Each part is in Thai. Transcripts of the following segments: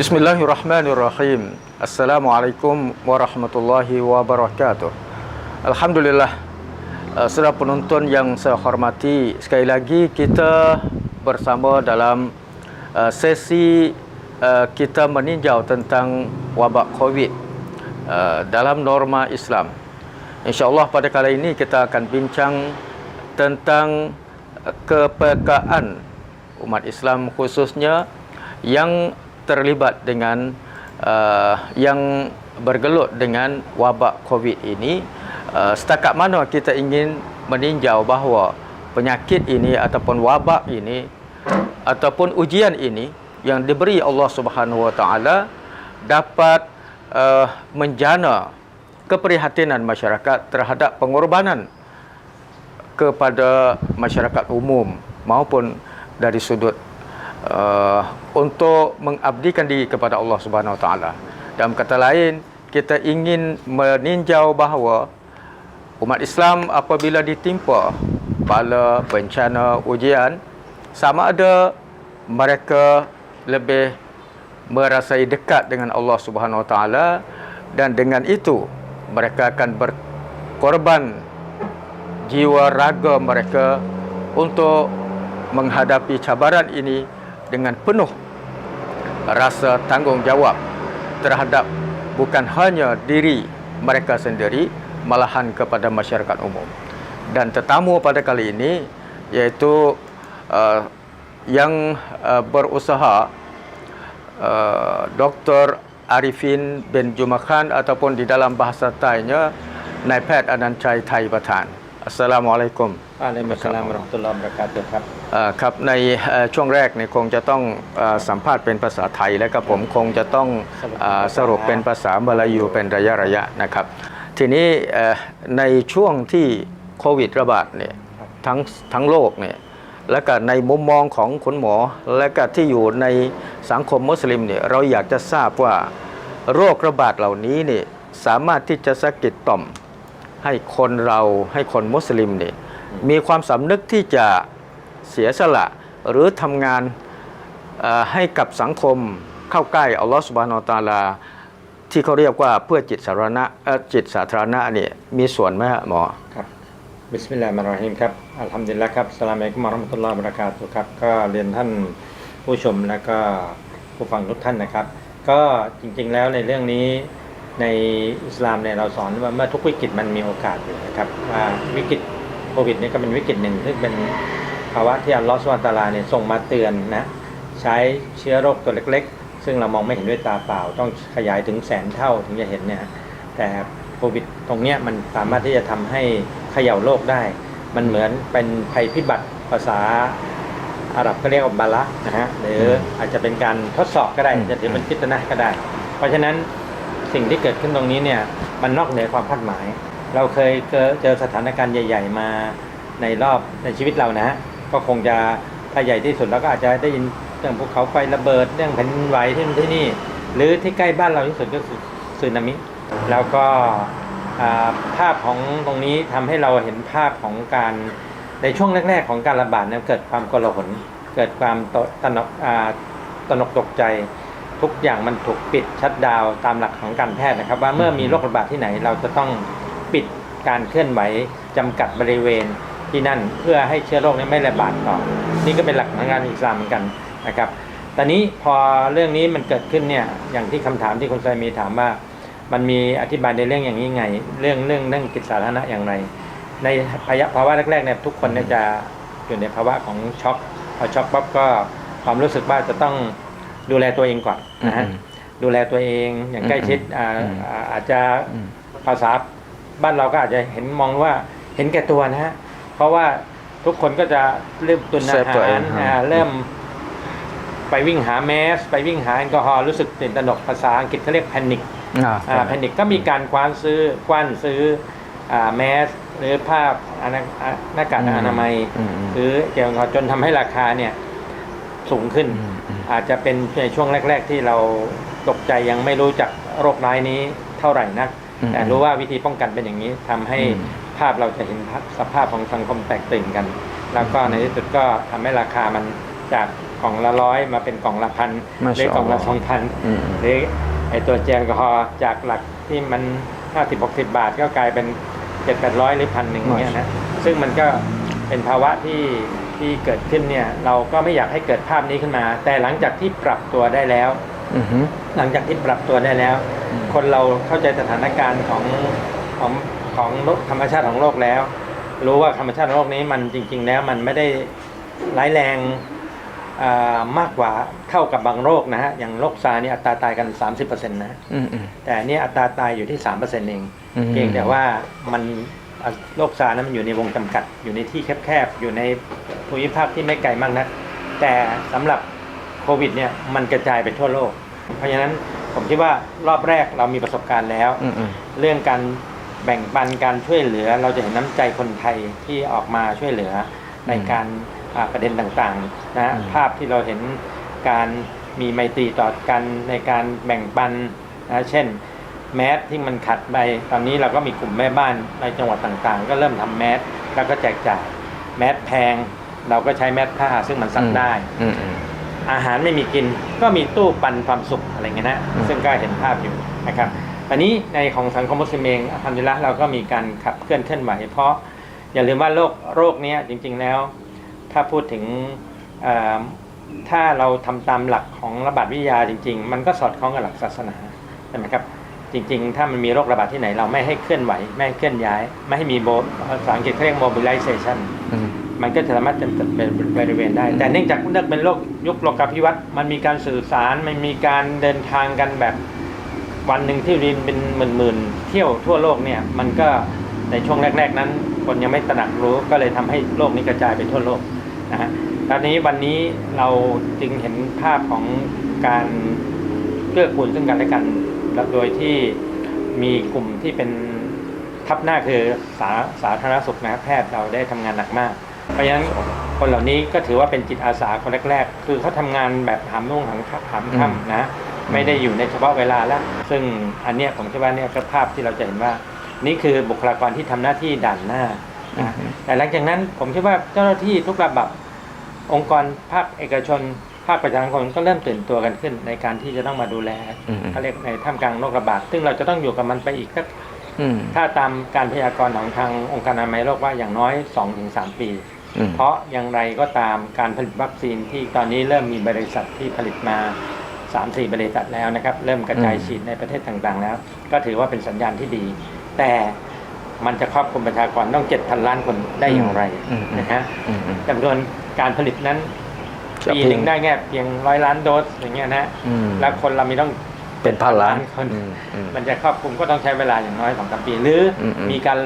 Bismillahirrahmanirrahim. Assalamualaikum warahmatullahi wabarakatuh. Alhamdulillah. Uh, saudara penonton yang saya hormati, sekali lagi kita bersama dalam uh, sesi uh, kita meninjau tentang wabak COVID dalam norma Islam. InsyaAllah pada kali ini kita akan bincang tentang kepekaan umat Islam khususnya yang terlibat dengan uh, yang bergelut dengan wabak COVID ini uh, setakat mana kita ingin meninjau bahawa penyakit ini ataupun wabak ini ataupun ujian ini yang diberi Allah Subhanahu Wa Taala dapat uh, menjana keprihatinan masyarakat terhadap pengorbanan kepada masyarakat umum maupun dari sudut uh, untuk mengabdikan diri kepada Allah Subhanahu Wa Taala. Dalam kata lain, kita ingin meninjau bahawa umat Islam apabila ditimpa bala bencana ujian sama ada mereka lebih merasai dekat dengan Allah Subhanahu Wa Taala dan dengan itu mereka akan berkorban jiwa raga mereka untuk menghadapi cabaran ini dengan penuh rasa tanggungjawab terhadap bukan hanya diri mereka sendiri malahan kepada masyarakat umum. Dan tetamu pada kali ini iaitu uh, yang uh, berusaha uh, Dr. Arifin bin Jumakhan ataupun di dalam bahasa Thai-nya Naipat Anantai Thai Batan. Assalamualaikum. Waalaikumsalam warahmatullahi wabarakatuh. ยฮิสสลามวะเราะห์มะตุลลอฮ์วะบะเราะกาตุฮ์ครับเอ่อครับในเอ่อช่วงแรกเนี่ยคงจะต้องเออสัมภาษณ์เป็นภาษาไทย และก็ผมคงจะต้องเออสรุปเป็นภาษามาลายูเป็นระยะระยะนะครับ ทีนี้เอ่อในช่วงที่โควิดระบาดเนี่ยทั้งทั้งโลกเนี่ยและก็ในมุมมองของคุณหมอ และก็ที่อยู่ในสังคมมุสลิมเนี่ยเราอยากจะทราบว่าโรคระบาดเหล่านี้เนี่ยสามารถที่จะสะกิดต่อมให้คนเราให้คนมุสลิมเนี่ยมีความสำนึกที่จะ เสียสละหรือทำงานให้กับสังคมเข้าใกล้อัลลอฮฺสุบานอตาลา ที่เขาเรียกว่าเพื่อจิตสาธารณะจิตสาธารณะนี่มีส่วนไหมฮะหมอครับบิสมิลลาฮิรเราะห์มานิรเราะฮีมครับอัลฮัมดุลิลละห์ครับสลามุอะลัยกุมวะเราะห์มตุลลอฮ์วะบะราะกาตุครับก็เรียนท่านผู้ชมและก็ผู้ฟังทุกท่านนะครับ ก็จริงๆแล้วในเรื่องนี้ในอิสลามเนี่ยเราสอนว่าเมื่อทุกวิกฤตมันมีโอกาสอยู่นะครับว่าวิกฤตโควิดนี่ก็เป็นวิกฤตหนึ่งซึ่งเป็น ภาวะที่อัลลอฮฺสุบฮานตาลาเนี่ยส่งมาเตือนนะใช้เชื้อโรคตัวเล็ก ๆ ซึ่งเรามองไม่เห็นด้วยตาเปล่า ต้องขยายถึงแสนเท่าถึงจะเห็นเนี่ยแต่โควิดตรงเนี้ยมันสามารถที่จะทำให้เขย่าโลกได้ มันเหมือนเป็นภัยพิบัติภาษาอาหรับก็เรียกว่าบาละนะฮะหรืออาจจะเป็นการทดสอบก็ได้อืมจะถือเป็นพิจารณาก็ได้ เพราะฉะนั้นสิ่งที่เกิดขึ้นตรงนี้เนี่ยมันนอกเหนือความคาดหมาย เราเคยเจอเจอสถานการณ์ใหญ่ ๆ มาในรอบในชีวิตเรานะฮะ ก็คงจะถ้าใหญ่ที่สุดเราก็อาจจะได้ยินเรื่องภูเขาไฟระเบิดเรื่องแผ่นดินไหวที่นี่ที่นี่ หรือที่ใกล้บ้านเราที่สุดก็คือสึนามิแล้วก็ภาพของตรงนี้ทำให้เราเห็นภาพของการในช่วงแรก ๆ ของการระบาดเนี่ยเกิดความกลาหลเกิดความตตนกอ่าตนกตกใจ ทุกอย่างมันถูกปิดชัดดาวตามหลักของการแพทย์นะครับ ว่าเมื่อมีโรคระบาดที่ไหน เราจะต้องปิดการเคลื่อนไหวจำกัดบริเวณ ที่นั่นเพื่อให้เชื้อโรคนี้ไม่ระบาดต่อ นี่ก็เป็นหลักของงานอิสลามเหมือนกันนะครับ ตอนนี้พอเรื่องนี้มันเกิดขึ้นเนี่ยอย่างที่คำถามที่คุณไซมีถามว่า มันมีอธิบายในเรื่องอย่างนี้ไง เรื่องเรื่องเรื่องกิจสาธารณะอย่างไร ในภาวะภาวะแรกๆเนี่ยทุกคนเนี่ยจะอยู่ในภาวะของช็อกพอช็อกปั๊บก็ความรู้สึกว่าจะต้องดูแลตัวเองก่อนนะฮะอืมดูแลตัวเองอย่างใกล้ชิดอ่าอืมอ่าอาจจะอืมภาษาบ้านเราก็อาจจะเห็นมองว่าเห็นแก่ตัวนะฮะ เพราะว่าทุกคนก็จะเริ่มตุนอาเซฟตัวหาเอรงอ่าอืมเริ่มไปวิ่งหาแมส ไปวิ่งหาแอลกอฮอล์รู้สึกตื่นตระหนกภาษาอังกฤษเขาเรียกแพนิคอ่าอ่าแพนิคก็มีการคว้านซื้อกว้านซื้ออ่าแมส หรือผ้าอนาอ่าหน้ากากอืมอนามัยอืมอืมหรือเกี่ยวกับจนทำให้ราคาเนี่ยสูงขึ้นอืมอืมอาจจะเป็นในช่วงแรก ๆ ที่เราตกใจยังไม่รู้จักโรคร้ายนี้เท่าไหร่นักอืมแต่รู้ว่าวิธีป้องกันเป็นอย่างนี้ทำให้อืม ภาพเราจะเห็นภาพสภาพของสังคมแตกตื่นกัน แล้วก็ในที่สุดก็ทำให้ราคามันจากกล่องละร้อยมาเป็นกล่องละพันมาหรือกล่องละชาสอัอลงลอฮ์พันอืมหรือไอตัวเจลแอลกอฮอล์จากหลักที่มัน50 60บาทก็กลายเป็น7 8 0 0หรือพันหนึ่งอย่างเงี้ยนะซึ่งมันก็เป็นภาวะที่ที่เกิดขึ้นเนี่ย เราก็ไม่อยากให้เกิดภาพนี้ขึ้นมา แต่หลังจากที่ปรับตัวได้แล้วอือฮึหลังจากที่ปรับตัวได้แล้วอืมคนเราเข้าใจสถานการณ์ของของ ของโลกธรรมชาติของโลกแล้ว รู้ว่าธรรมชาติของโลกนี้มันจริง ๆ แล้วมันไม่ได้ร้ายแรงอ่ามากกว่าเท่ากับบางโรคนะฮะอย่างโรคซาร์เนี่ยอัตราตายกัน 30%นะอืมอืมแต่อันเนี่ยอัตราตายอยู่ที่ 3%เองอืมเพียงแต่ว่ามันอะโรคซาร์นั้นมันอยู่ในวงจำกัด อยู่ในที่แคบๆอยู่ในภูมิภาคที่ไม่ไกลมากนักแต่สำหรับโควิดเนี่ยมันกระจายไปทั่วโลก เพราะฉะนั้นผมคิดว่ารอบแรกเรามีประสบการณ์แล้วอืมอืมเรื่องการ แบ่งปันการช่วยเหลือ เราจะเห็นน้ำใจคนไทยที่ออกมาช่วยเหลือในการอ่าประเด็นต่างๆนะฮะอืมภาพที่เราเห็นการมีไมตรีต่อกันในการแบ่งปันนะเช่น แมสที่มันขัดไปตอนนี้เราก็มีกลุ่มแม่บ้านในจังหวัดต่างๆ ก็เริ่มทำแมสแล้วก็แจกจ่ายแมสแพง เราก็ใช้แมสผ้าซึ่งมันซักได้ อืมอืม อาหารไม่มีกินก็มีตู้ปันความสุขอะไรเงี้ยนะ อืม ซึ่งก็เห็นภาพอยู่นะครับต อันนี้ในของสังคมมุสลิมเองอัลฮัมดุลิลละห์เราก็มีการขับเคลื่อนเคลื่อนไหวเพราะอย่าลืมว่าโรคโรคนี้จริง ๆแล้ว ถ้าพูดถึงถ้าเราทำตามหลักของระบาดวิทยาจริง ๆ มันก็สอดคล้องกับหลักศาสนาใช่ไหมครับจริง ๆ ถ้ามันมีโรคระบาดที่ไหนเราไม่ให้เคลื่อนไหว ไม่ให้เคลื่อนย้าย ไม่ให้มีโบภาษาอังกฤษเขาเรียก mobilization มันก็จะสามารถจำกัดบริเวณได้ แต่เนื่องจากเนื่องเป็นโลกยุคโลกาภิวัตน์มันมีการสื่อสารมันมีการเดินทางกันแบบ วันหนึ่งที่รินเป็นหมื่นๆเที่ยวทั่วโลกเนี่ยมันก็ในช่วงแรก ๆ นั้น คนยังไม่ตระหนักรู้ก็เลยทำให้โลกนี้กระจายไปทั่วโลกนะฮะตอนนี้วันนี้เราจึงเห็นภาพของการเกื้อกูลซึ่งกันและกันและโดยที่มีกลุ่มที่เป็นทับหน้าคือสาสาธารณสุขนะแพทย์เราได้ทำงานหนักมาก เพราะฉะนั้นคนเหล่านี้ก็ถือว่าเป็นจิตอาสาคนแรก ๆ คือเขาทำงานแบบหามรุ่งหามค่ำหามค่ำนะ ไม่ได้อยู่ในเฉพาะเวลาแล้ว ซึ่งอันเนี้ยผมคิดว่าเนี่ยก็ภาพที่เราจะเห็นว่า นี่คือบุคลากรที่ทำหน้าที่ด่านหน้านะแต่หลังจากนั้นผมคิดว่าเจ้าหน้าที่ทุกระดับองค์กรภาคเอกชน ภาคประชาชนก็เริ่มตื่นตัวกันขึ้น ในการที่จะต้องมาดูแลอืมเขาเรียกในท่ามกลางโรคระบาดซึ่งเราจะต้องอยู่กับมันไปอีกสักอืมถ้าตามการพยากรณ์ของทางองค์การอนามัยโลกว่าอย่างน้อย2-3ปีอืมเพราะอย่างไรก็ตามการผลิตวัคซีนที่ตอนนี้เริ่มมีบริษัทที่ผลิตมา 3-4 บริษัทแล้วนะครับ เริ่มกระจายอืมฉีดในประเทศต่างๆ แล้ว ก็ถือว่าเป็นสัญญาณที่ดี แต่มันจะครอบคลุมประชากรต้อง 7,000 ล้านคนได้อย่างไรอืมอืมนะฮะอืมอืมจำนวนการผลิตนั้นจะปีเพีหยนึ่งงได้แค่เพียงร้อยล้านโดสอย่างเงี้ยนะอืมแล้วคนเรามีต้องเป็นพันล้านคนอืมอืมมันจะครอบคลุมก็ต้องใช้เวลาอย่างน้อยสองสามปีหรืออมอืมมีการ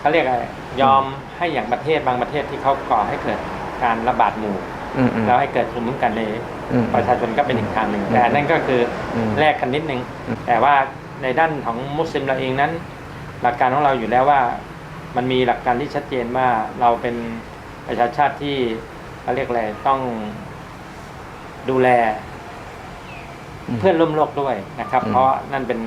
เขาเรียกอะไรยอมให้อย่างประเทศบางประเทศที่เขาก่อให้เกิดการระบาดหมู่ อืมอืม แล้วให้เกิดภูมิคุ้มกันในอืม ประชาชนก็เป็นอีกทางหนึ่งอืมแต่นั่นก็คืออมแลกกันนิดนึง อืม แต่ว่าในด้านของมุสลิมเราเองนั้น หลักการของเราอยู่แล้วว่า มันมีหลักการที่ชัดเจนว่าเราเป็นประชาชาติที่เขาเรียกอะไรต้องดูแลเพื่อนร่วมโลกด้วยนะครับ อืมเพราะนั่นเป็น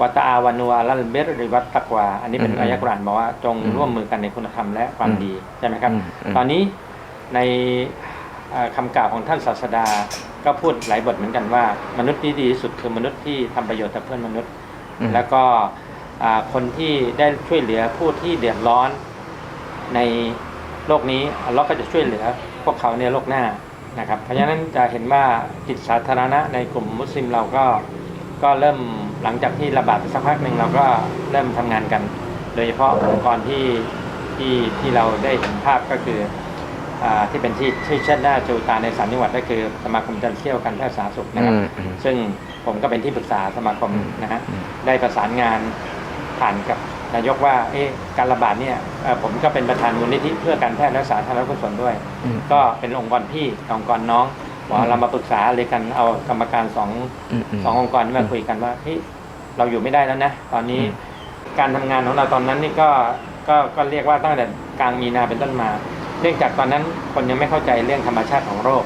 วัตอาวันัวลัลเบรหรือวัตตักวา อันนี้เป็นอืมอายะกรานบอกว่าจงอืมร่วมมือกันในคุณธรรมและความอืมดีใช่ไหมครับ อืมอืมตอนนี้ ในเอ่อคำกล่าวของท่านศาสดา ก็พูดหลายบทเหมือนกันว่า มนุษย์ที่ดีที่สุดคือมนุษย์ที่ทำประโยชน์ต่อเพื่อนมนุษย์อืมแล้วก็อ่าคนที่ได้ช่วยเหลือผู้ที่เดือดร้อนในโลกนี้อัลเลอฮ์ก็จะช่วยเหลือพวกเขาในโลกหน้านะครับ เพราะฉะนั้นจะเห็นว่าจิตสาธารณะในกลุ่มมุสลิมเราก็ก็เริ่มหลังจากที่ระบาดไปสักพักหนึ่งเราก็เริ่มทำงานกัน โดยเฉพาะองค์กรที่ที่ที่เราได้เห็นภาพก็คืออา ที่เป็นที่ที่เชิดหน้าจูตาในสามจังหวัดก็คือสมาคมจันเที่ยวการแพทย์สาธารณสุขนะครับอืมอืมซึ่งผมก็เป็นที่ปรึกษาสมาคมอืมนะฮะอืมได้ประสานงานผ่านกับนายกว่าเอ๊ะการระบาดเนี่ยเอ่อผมก็เป็นประธานมูลนิธิเพื่อการแพทย์และสาธารณกุศลด้วยอืมก็เป็นองค์กรพี่องค์กรน้องบอกว่าเรามาปรึกษาเลยกันเอากรรมการสองอืมอืมสององค์กรนี้มาคุยกันว่าเฮ้ยเราอยู่ไม่ได้แล้วนะตอนนี้อืมการทำงานของเราตอนนั้นนี่ก็ก็ก็เรียกว่าตั้งแต่กลางมีนาเป็นต้นมา เนื่องจากตอนนั้นคนยังไม่เข้าใจเรื่องธรรมชาติของโรค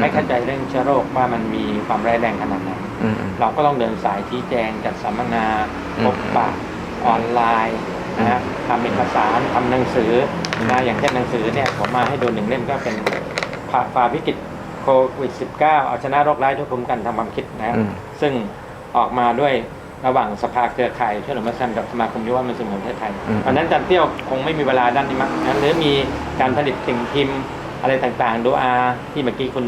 ไม่เข้าใจเรื่องเชื้อโรคว่ามันมีความร้ายแรงขนาดไหนอืมอืมเราก็ต้องเดินสายชี้แจงจัดสัมมนาอืมพบปะออนไลน์นะฮะทำเอกสารทำหนังสือนะอย่างเช่นหนังสือเนี่ยผมมาให้ดูหนึ่งเล่มก็เป็นผ่าฝ่าวิกฤตโควิด -19 เอาชนะโรคร้ายทุกภูมิกันทำความคิดนะอืมซึ่งออกมาด้วย ระหว่างสภาเครือข่ายช่วยเหลือมุสลิมกับสมาคมยุวมุสลิมแห่งประเทศไทยอืมเพราะฉะนั้นอาจันเตี้ยวคงไม่มีเวลาด้านนี้มั้งนะหรือมีการผลิตสิ่งพิมพ์อะไรต่างๆ ดูอาที่เมื่อกี้คุณ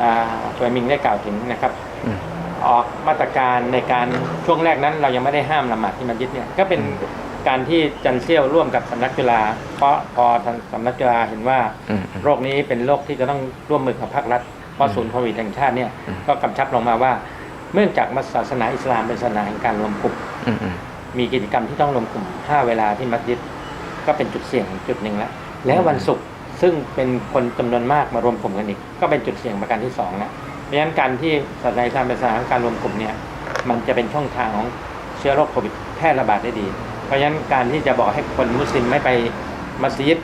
อ่าชวยมิงได้กล่าวถึงนะครับอืมออกมาตรการในการช่วงแรกนั้น เรายังไม่ได้ห้ามละหมาดที่มัสยิดเนี่ยก็เป็นการที่จันเซี่ยวร่วมกับสำนักจุฬาเพราะพอทางสำนักจุฬาเห็นว่าอืมอืมโรคนี้เป็นโรคที่จะต้องร่วมมือกับภาครัฐเพราะศูนย์โควิดแห่งชาติเนี่ยอืมก็กำชับลงมาว่า เนื่องจากศาสนาอิสลามเป็นศาสนาแห่งการรวมกลุ่มอืมอืมมีกิจกรรมที่ต้องรวมกลุ่ม5เวลาที่มัสยิด ก็เป็นจุดเสี่ยงจุดหนึ่งแล้วแล้ววันศุกร์ซึ่งเป็นคนจำนวนมากมารวมกลุ่มกันอีก ก็เป็นจุดเสี่ยงประการที่สองแล้วเพราะฉะนั้นการที่ศาสนาอิสลามเป็นศาสนาแห่งการรวมกลุ่มเนี่ยมันจะเป็นช่องทางของเชื้อโรคโควิดแพร่ระบาดได้ดี เพราะฉะนั้นการที่จะบอกให้คนมุสลิมไม่ไปมัสยิด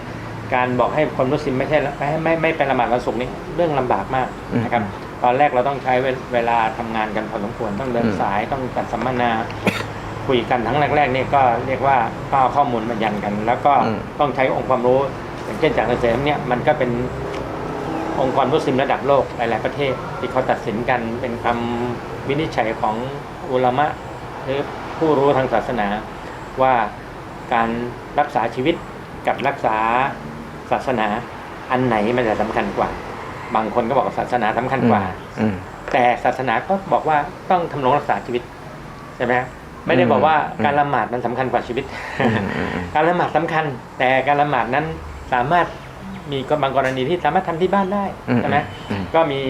การบอกให้คนมุสลิมไม่ใช่ไม่ไม่ไม่ไปละหมาดวันศุกร์นี่เรื่องลำบากมากนะครับ ตอนแรกเราต้องใช้เวเวลาทำงานกันพอสมควรต้องเดินอืมสายต้องจัดสัมมนาคุยกันทั้งแรกๆนี่ก็เรียกว่าก็เอาข้อมูลมายันกัน แล้วก็อืมต้องใช้องค์ความรู้อย่างเช่นจากเกษมเนี่ยมันก็เป็นองค์กรมุสลิมระดับโลกหลายๆประเทศ ที่เขาตัดสินกันเป็นคำวินิจฉัยของอุลามะหรือผู้รู้ทางศาสนาว่าการรักษาชีวิตกับรักษาศาสนาอันไหนมันจะสำคัญกว่า บางคนก็บอกว่าศาสนาสำคัญกว่าอืมแต่ศาสนาก็บอกว่าต้องทำรงรักษาชีวิตใช่ไหมไม่ได้บอกว่าอืมการละหมาดมันสำคัญกว่าชีวิตอืมอืมอืมการละหมาดสำคัญ แต่การละหมาดนั้นสามารถมีก็บางกรณีที่สามารถทำที่บ้านได้อืมใช่ไหมอืมก็มี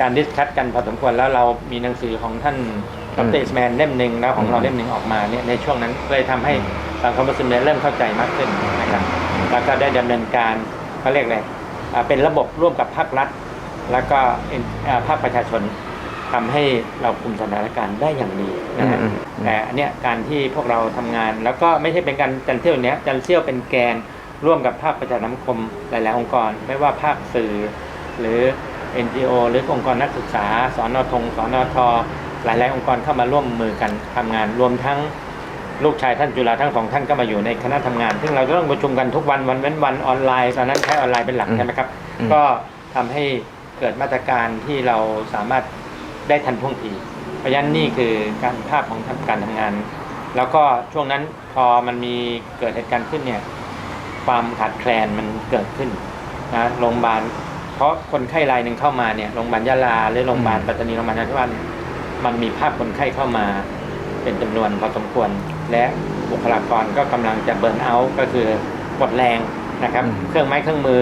การดิสคัตกันพอสมควรแล้วเรามีหนังสือของท่านดอืมรอิสแมนเล่มหนึ่งแล้วของเราอืมเล่มหนึ่งออกมาเนี่ยในช่วงนั้นเลยทำให้สังคมมุสลิมเนี่ยเริ่มเข้าใจมากขึ้นนะครับแล้วก็ได้ดำเนินการเขาเรียกอะไรอ่า เป็นระบบร่วมกับภาครัฐ แล้วก็เอ็นอ่าภาคประชาชนทำให้เราคุมสถานการณ์ได้อย่างดีนะฮะอืมอืมอืมแต่อันเนี้ยการที่พวกเราทำงาน แล้วก็ไม่ใช่เป็นการจันเที่ยวเนี้ยจันเที่ยวเป็นแกนร่วมกับภาคประชาสังคมหลาย ๆ องค์กร ไม่ว่าภาคสื่อ หรือ NGO หรือองค์กรนักศึกษา สอนอทงสอนอทหลาย ๆ องค์กรเข้ามาร่วมมือกันทำงานรวมทั้ง ลูกชายท่านจุฬาทั้งสองท่านก็มาอยู่ในคณะทำงาน ซึ่งเราจะต้องประชุมกันทุกวันวันเว้นวันออนไลน์ตอนนั้นใช้ออนไลน์เป็นหลักอืมใช่ไหมครับอืมก็ทำให้เกิดมาตรการที่เราสามารถได้ทันท่วงทีเพราะฉะนั้นนี่คือการภาพของการทำงาน แล้วก็ช่วงนั้นพอมันมีเกิดเหตุการณ์ขึ้นเนี่ยความขาดแคลนมันเกิดขึ้นนะโรงพยาบาลเพราะคนไข้รายหนึ่งเข้ามาเนี่ยโรงพยาบาลยะลาหรือโรงพยาบาลอืมปัตตานีโรงพยาบาลนราธิวาสเนี่ยมันมีภาพคนไข้เข้ามาเป็นจำนวนพอสมควร และบุคลากรก็กำลังจะเบิร์นเอาท์ก็คือหมดแรงนะครับอืมเครื่องไม้เครื่องมือ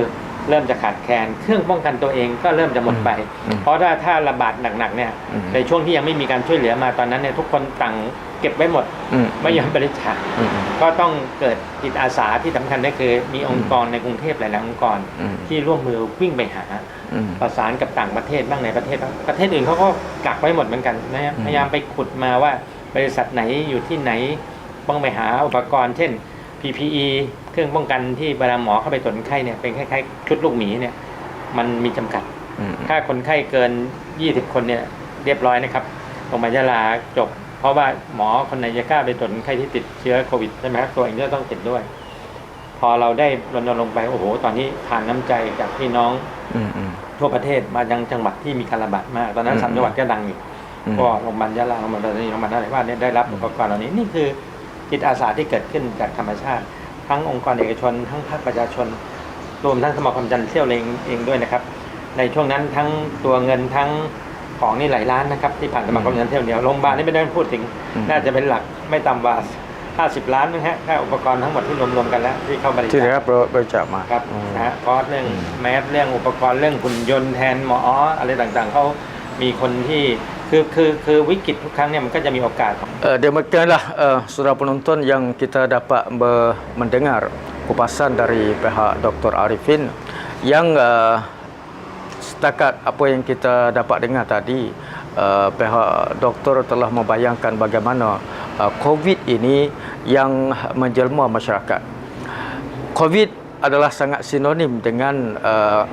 เริ่มจะขาดแคลน เครื่องป้องกันตัวเองก็เริ่มจะหมดไปอืมเพราะถ้าถ้าระบาดหนักๆเนี่ยอืมในช่วงที่ยังไม่มีการช่วยเหลือมาตอนนั้นเนี่ยทุกคนต่างเก็บไว้หมดอืมไม่ยอมบริจาคอืมอืมก็ต้องเกิดจิตอาสาที่สำคัญก็คือ มีองค์กรในกรุงเทพหลายๆองค์กรอืมที่ร่วมมือวิ่งไปหาอืมประสานกับต่างประเทศบ้างในประเทศบ้างประเทศอื่นเขาก็กักไว้หมดเหมือนกันนะครับอืมพยายามไปขุดมาว่าบริษัทไหนอยู่ที่ไหน ต้องไปหาอุปกรณ์ เช่น PPE เครื่องป้องกันที่เวลาหมอเข้าไปตรวจคนไข้เนี่ยเป็นคล้ายๆชุดลูกหมีเนี่ยมันมีจำกัดอืมถ้าคนไข้เกิน 20 คนเนี่ยเรียบร้อยนะครับโรงพยาบาลยะลาจบ เพราะว่าหมอคนไหนจะกล้าไปตรวจคนไข้ที่ติดเชื้อโควิดใช่ไหมครับตัวเองก็ต้องติดด้วย พอเราได้รณรงค์ไปโอ้โห ตอนนี้ทานน้ำใจจากพี่น้องอืมอืมทั่วประเทศมายังจังหวัดที่มีการระบาดมาก ตอนนั้นอืมสามจังหวัดก็ดังอยู่อืมก็โรงพยาบาลยะลาโรงพยาบาลปัตตานีโรงพยาบาลนราธิวาสเนี่ยได้รับอุปกรณ์เหล่านี้นี่คือ จิตอาสาที่เกิดขึ้นจากธรรมชาติ ทั้งองค์กรเอกชน ทั้งภาคประชาชน รวมทั้งสมาคมจันทร์เที่ยวเองเองด้วยนะครับ ในช่วงนั้นทั้งตัวเงินทั้งของนี่หลายล้านนะครับที่ผ่านสมาคมจันทร์เที่ยวเดียวโรงพยาบาลนี่ไม่ได้พูดถึงอืมน่าจะเป็นหลักไม่ต่ำกว่า50 ล้านนะฮะค่าอุปกรณ์ทั้งหมดที่รวมๆกันแล้วที่เข้าบริที่จาได้ครับบริจาคมาครับอืมนะฮะคอร์สเรื่องอืมแมสเรื่องอุปกรณ์เรื่องหุ่นยนต์แทนหมออะไรต่างๆเขามีคนที่ คือคือคือวิกฤตทุกครั้งเนี่ยมันก็จะมีโอกาส Uh, demikianlah uh, saudara penonton yang kita dapat ber- mendengar kupasan dari pihak Dr. Arifin yang uh, setakat apa yang kita dapat dengar tadi uh, pihak doktor telah membayangkan bagaimana uh, COVID ini yang menjelma masyarakat. COVID adalah sangat sinonim dengan uh,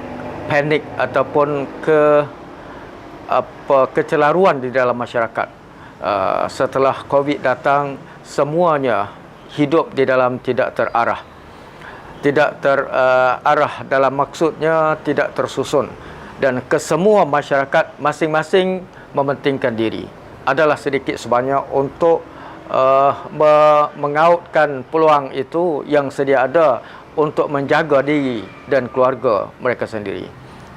panik ataupun ke apa kecelaruan di dalam masyarakat. Uh, setelah COVID datang, semuanya hidup di dalam tidak terarah. tidak terarah dalam maksudnya tidak tersusun dan kesemua masyarakat masing-masing mementingkan diri adalah sedikit sebanyak untuk uh, me- mengautkan peluang itu yang sedia ada untuk menjaga diri dan keluarga mereka sendiri.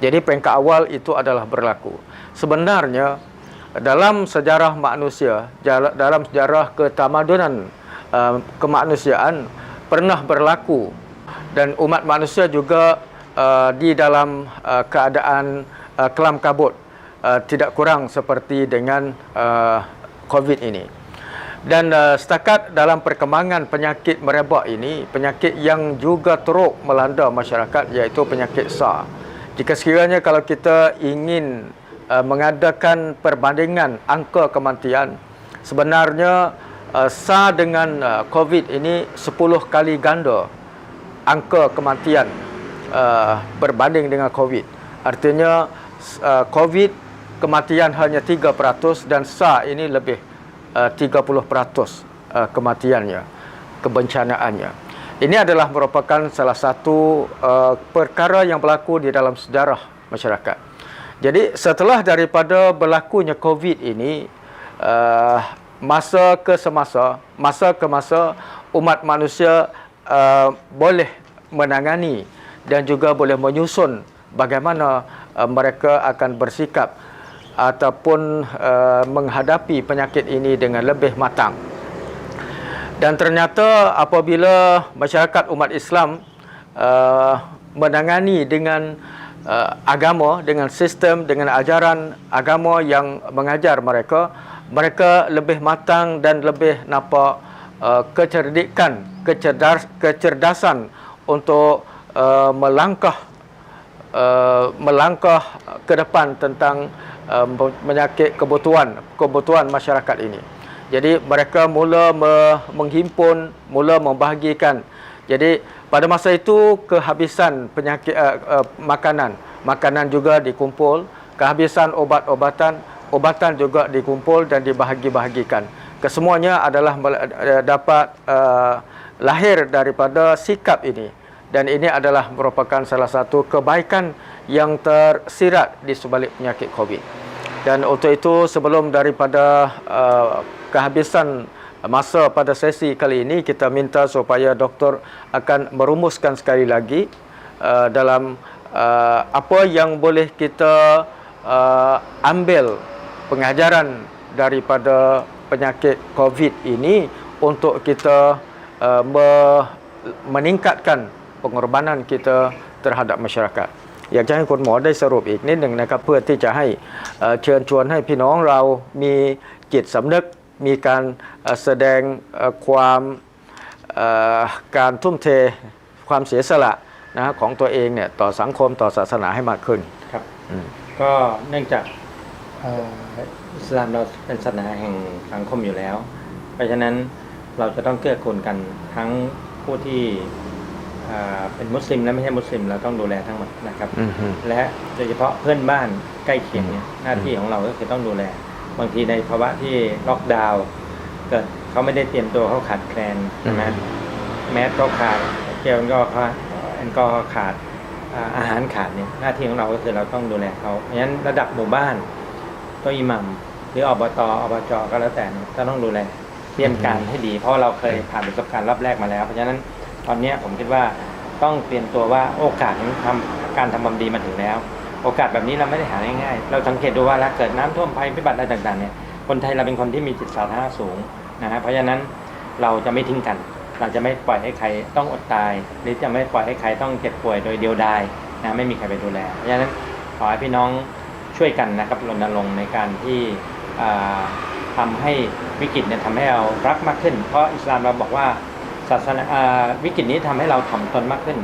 Jadi peringkat awal itu adalah berlaku. Sebenarnya dalam sejarah manusia, dalam sejarah ketamadunan uh, kemanusiaan pernah berlaku dan umat manusia juga uh, di dalam uh, keadaan uh, kelam kabut uh, tidak kurang seperti dengan uh, COVID ini. Dan uh, setakat dalam perkembangan penyakit merebak ini, penyakit yang juga teruk melanda masyarakat iaitu penyakit SARS. Jika sekiranya kalau kita ingin uh, mengadakan perbandingan angka kematian, sebenarnya uh, SARS dengan uh, COVID ini 10 kali ganda angka kematian berbanding dengan COVID. Artinya COVID kematian hanya 3% dan SARS ini lebih uh, 30% uh, kematiannya, kebencanaannya. Ini adalah merupakan salah satu perkara yang berlaku di dalam sejarah masyarakat. Jadi setelah daripada berlakunya COVID ini, uh, masa ke semasa, masa ke masa umat manusia uh, boleh menangani dan juga boleh menyusun bagaimana uh, mereka akan bersikap ataupun uh, menghadapi penyakit ini dengan lebih matang. Dan ternyata apabila masyarakat umat Islam uh, menangani dengan uh, agama, dengan sistem, dengan ajaran agama yang mengajar mereka, mereka lebih matang dan lebih nampak uh, kecerdikan, kecerdas, kecerdasan untuk uh, melangkah uh, melangkah ke depan tentang uh, menyakit kebutuhan kebutuhan masyarakat ini. Jadi mereka mula me- menghimpun, mula membahagikan. Jadi pada masa itu kehabisan penyakit uh, uh, makanan, makanan juga dikumpul, kehabisan obat-obatan, obatan juga dikumpul dan dibahagi-bahagikan. Kesemuanya adalah uh, dapat uh, lahir daripada sikap ini dan ini adalah merupakan salah satu kebaikan yang tersirat di sebalik penyakit COVID. Dan untuk itu sebelum daripada uh, kehabisan masa pada sesi kali ini kita minta supaya doktor akan merumuskan sekali lagi uh, dalam uh, apa yang boleh kita uh, ambil pengajaran daripada penyakit COVID ini untuk kita uh, me- meningkatkan pengorbanan kita terhadap masyarakat อยากจะให้คุณหมอได้สรุปอีกนิดหนึ่งนะครับ เพื่อที่จะให้เอ่อเชิญชวนให้พี่น้องเรามีจิตสำนึก มีการเอ่อแสดงเอ่อความเอ่อการทุ่มเทความเสียสละนะฮะของตัวเองเนี่ยต่อสังคมต่อศาสนาให้มากขึ้นครับอืมก็เนื่องจากเอ่ออิสลามเราเป็นศาสนาแห่งสังคมอยู่แล้ว เพราะฉะนั้นเราจะต้องเกื้อกูลกันทั้งผู้ที่เอ่อเป็นมุสลิมและไม่ใช่มุสลิมเราต้องดูแลทั้งหมดนะครับอือฮึและโดยเฉพาะเพื่อนบ้านใกล้เคียงเนี่ยหน้าที่ของเราก็คือต้องดูแล บางทีในภาวะที่ล็อกดาวน์เกิดเขาไม่ได้เตรียมตัวเขาขาดแคลนใช่ไหมแมสก็ขาดเจลก็ขาดแอลกอฮอล์ขาดอ่าอาหารขาดเนี่ยหน้าที่ของเราก็คือเราต้องดูแลเขาเพราะฉะนั้นระดับหมู่บ้านก็อิหมัมหรืออบตอบจก็แล้วแต่เนี่ยก็ต้องดูแลเตรียมการให้ดี เพราะเราเคยผ่านประสบการณ์รอบแรกมาแล้ว เพราะฉะนั้นตอนเนี้ยผมคิดว่าต้องเตรียมตัวว่าโอกาสของทำการทำความดีมาถึงแล้ว โอกาสแบบนี้เราไม่ได้หาง่ายๆ เราสังเกตดูว่าถ้าเกิดน้ำท่วมภัยพิบัติอะไรต่างๆเนี่ย คนไทยเราเป็นคนที่มีจิตสาธารณะสูงนะฮะ เพราะฉะนั้นเราจะไม่ทิ้งกัน เราจะไม่ปล่อยให้ใครต้องอดตาย หรือจะไม่ปล่อยให้ใครต้องเจ็บป่วยโดยเดียวดายนะ ไม่มีใครไปดูแล เพราะฉะนั้นขอให้พี่น้องช่วยกันนะครับรณรงค์ในการที่อ่าทำให้วิกฤตเนี่ยทำให้เรารักมากขึ้น เพราะอิสลามเราบอกว่าศาสนาอ่าวิกฤตนี้ทำให้เราถ่อมตนมากขึ้น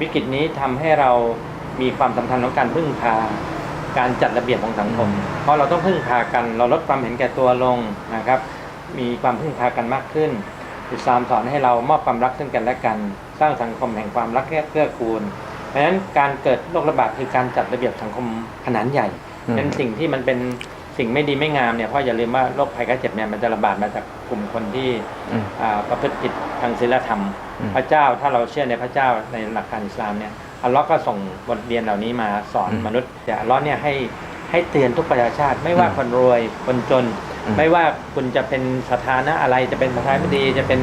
วิกฤตนี้ทำให้เรา มีความสำคัญของการพึ่งพา การจัดระเบียบของสังคม เพราะเราต้องพึ่งพากัน เราลดความเห็นแก่ตัวลงนะครับ มีความพึ่งพากันมากขึ้นอิสลามสอนให้เรามอบความรักซึ่งกันและกัน สร้างสังคมแห่งความรักเกื้อกูล เพราะฉะนั้นการเกิดโรคระบาดคือการจัดระเบียบสังคมขนาดใหญ่อืมเป็นสิ่งที่มันเป็นสิ่งไม่ดีไม่งามเนี่ยเพราะอย่าลืมว่าโรคภัยไข้เจ็บเนี่ยมันจะระบาดมาจากกลุ่มคนที่อืมอ่าประพฤติผิดทางศีลธรรมอืมพระเจ้าถ้าเราเชื่อในพระเจ้าในหลักการอิสลามเนี่ย อัลลอฮ์ก็ส่งบทเรียนเหล่านี้มาสอนอืมมนุษย์แต่อัลลอฮ์เนี่ยให้ให้เตือนทุกประชาชาติ ไม่ว่าอืมคนรวยคนจนอืมไม่ว่าคุณจะเป็นสถานะอะไรจะเป็นประธานาธิบดีจะเป็น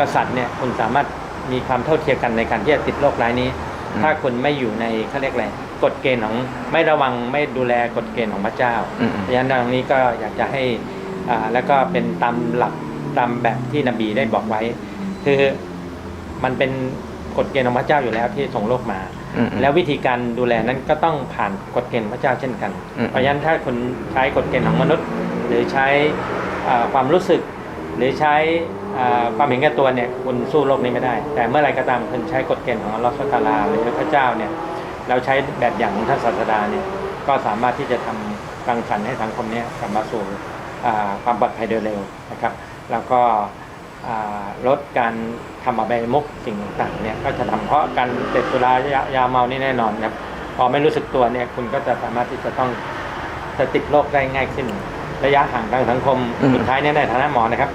กษัตริย์เนี่ยคุณสามารถมีความเท่าเทียมกันในการที่จะติดโรคร้ายนี้อืมถ้าคุณไม่อยู่ในเขาเรียกอะไรกฎเกณฑ์ของไม่ระวังไม่ดูแลกฎเกณฑ์ของพระเจ้าอืมเพราะฉะนั้นตรงนี้ก็อยากจะให้อ่าแล้วก็เป็นตามหลักตามแบบที่นบีได้บอกไว้ คือมันเป็น กฎเกณฑ์ของพระเจ้าอยู่แล้วที่ส่งโลกมา อืม แล้ววิธีการดูแลนั้นก็ต้องผ่านกฎเกณฑ์ของพระเจ้าเช่นกัน อืม เพราะฉะนั้นถ้าคุณใช้กฎเกณฑ์ของมนุษย์ หรือใช้อ่าความรู้สึก หรือใช้อ่าความเห็นแก่ตัวเนี่ยคุณสู้โลกนี้ไม่ได้ แต่เมื่อไรก็ตามคุณใช้กฎเกณฑ์ของอัลลอฮฺสุลตาราหรือพระเจ้าเนี่ยเราใช้แบบอย่างของท่านศาสดาเนี่ยก็สามารถที่จะทำรังสรรค์ให้สังคมเนี้กลับมาสู่อ่าความปลอดภัยโดยเร็วนะครับ แล้วก็อ่าลดการ ทำอบายมุกสิ่งต่างๆเนี่ยก็จะทำเพราะการเสพสุรายายาเมานี่แน่นอนครับพอไม่รู้สึกตัวเนี่ยคุณก็จะสามารถที่จะต้องจะติดโรคได้ง่ายขึ้น ระยะห่างทางสังคมอืมสุดท้ายเนี่ยในฐานะหมอนะครับ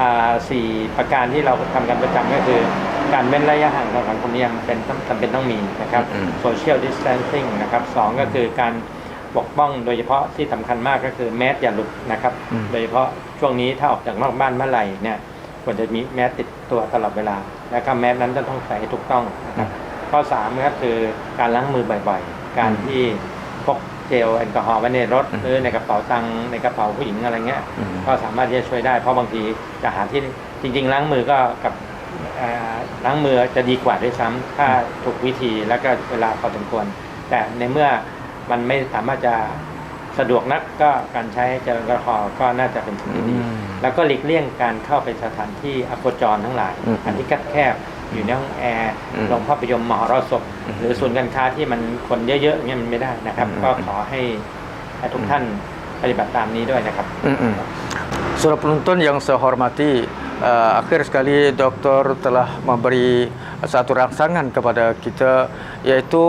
อ่าสี่ประการที่เราทำกันประจำก็คือ การเว้นระยะห่างทางสังคมนี่ยังเป็นต้องจำเป็นต้องมีนะครับอืม social distancing นะครับสองก็คือการปกป้องโดยเฉพาะที่สำคัญมากก็คือแมสอย่าหลุดนะครับอืมโดยเฉพาะช่วงนี้ถ้าออกจากนอกบ้านเมื่อไหร่เนี่ย ควรจะมีแมสติดตัวตลอดเวลา แล้วก็แมสนั้นจะต้องใส่ให้ถูกต้องนะครับข้อสามก็คือการล้างมือบ่อยๆ การที่พกเจลแอลกอฮอล์ไว้ในรถอืมหรือในกระเป๋าตังค์ในกระเป๋าผู้หญิงอะไรเงี้ยอืมก็สามารถที่จะช่วยได้ เพราะบางทีจะหาที่จริง ๆ ล้างมือก็กับเอ่อล้างมือจะดีกว่าด้วยซ้ำถ้าถูกวิธีแล้วก็เวลาพอสมควร แต่ในเมื่อมันไม่สามารถจะ สะดวกนักก็การใช้เจลแอลกอฮอล์ก็น่าจะเป็นสิ่งที่ดี อืมแล้วก็หลีกเลี่ยงการเข้าไปสถานที่อโคจรทั้งหลายอืมอันที่คับแคบอยู่ในห้องแอร์อืมโรงภาพยนตร์มหรสพอืมหรือศูนย์การค้าที่มันคนเยอะๆอย่างเงี้ยมันไม่ได้นะครับ อืม ก็ขอให้ให้ทุกท่านปฏิบัติตามนี้ด้วยนะครับ Mm-mm. Surah penonton yang saya hormati, uh, akhir sekali doktor telah memberi satu rangsangan kepada kita iaitu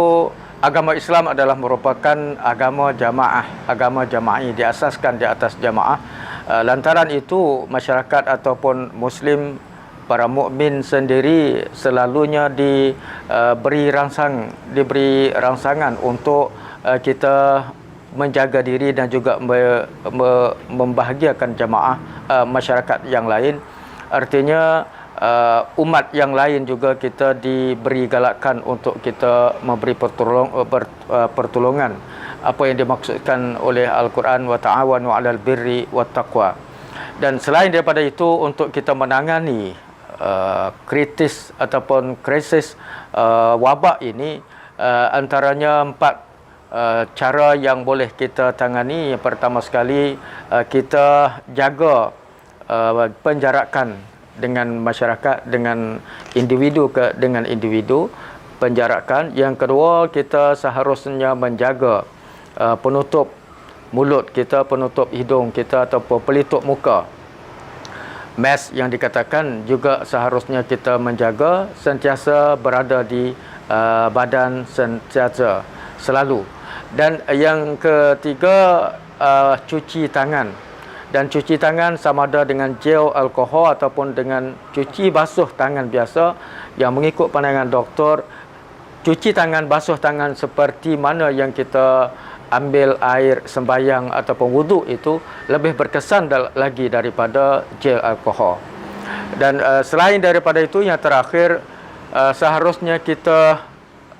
agama Islam adalah merupakan agama jamaah, agama jama'i diasaskan di atas jamaah. Uh, lantaran itu masyarakat ataupun muslim para mukmin sendiri selalunya diberi rangsang diberi rangsangan untuk uh, kita menjaga diri dan juga me, me, membahagiakan jamaah masyarakat yang lain artinya uh, umat yang lain juga kita diberi galakkan untuk kita memberi pertolong, uh, ber, uh, pertolongan. Apa yang dimaksudkan oleh al-Quran wa ta'awanu 'alal birri wat taqwa. Dan selain daripada itu untuk kita menangani uh, kritis ataupun krisis uh, wabak ini uh, antaranya empat uh, cara yang boleh kita tangani. Yang pertama sekali uh, kita jaga uh, penjarakan dengan masyarakat dengan individu ke dengan individu. Penjarakan. Yang kedua kita seharusnya menjaga uh, penutup mulut kita penutup hidung kita ataupun pelitup muka. Mask yang dikatakan juga seharusnya kita menjaga sentiasa berada di uh, badan sentiasa selalu. Dan yang ketiga uh, cuci tangan dan cuci tangan sama ada dengan gel alkohol ataupun dengan cuci basuh tangan biasa yang mengikut pandangan doktor cuci tangan basuh tangan seperti mana yang kita ambil air sembayang ataupun wuduk itu lebih berkesan lagi daripada gel alkohol. Dan uh, selain daripada itu yang terakhir uh, seharusnya kita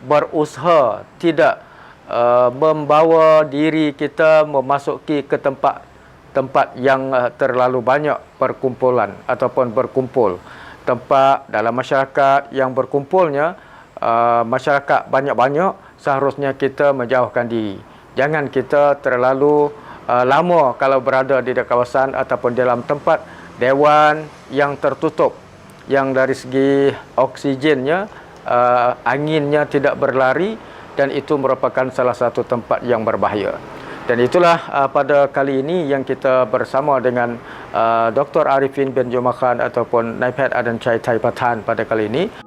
berusaha tidak uh, membawa diri kita memasuki ke tempat tempat yang uh, terlalu banyak perkumpulan ataupun berkumpul. Tempat dalam masyarakat yang berkumpulnya uh, masyarakat banyak-banyak seharusnya kita menjauhkan diri. Jangan kita terlalu uh, lama kalau berada di kawasan ataupun dalam tempat dewan yang tertutup yang dari segi oksigennya uh, anginnya tidak berlari dan itu merupakan salah satu tempat yang berbahaya. Dan itulah uh, pada kali ini yang kita bersama dengan uh, Dr. Arifin bin Jumakhan ataupun Naipet Adan Chai Thai Pathan pada kali ini.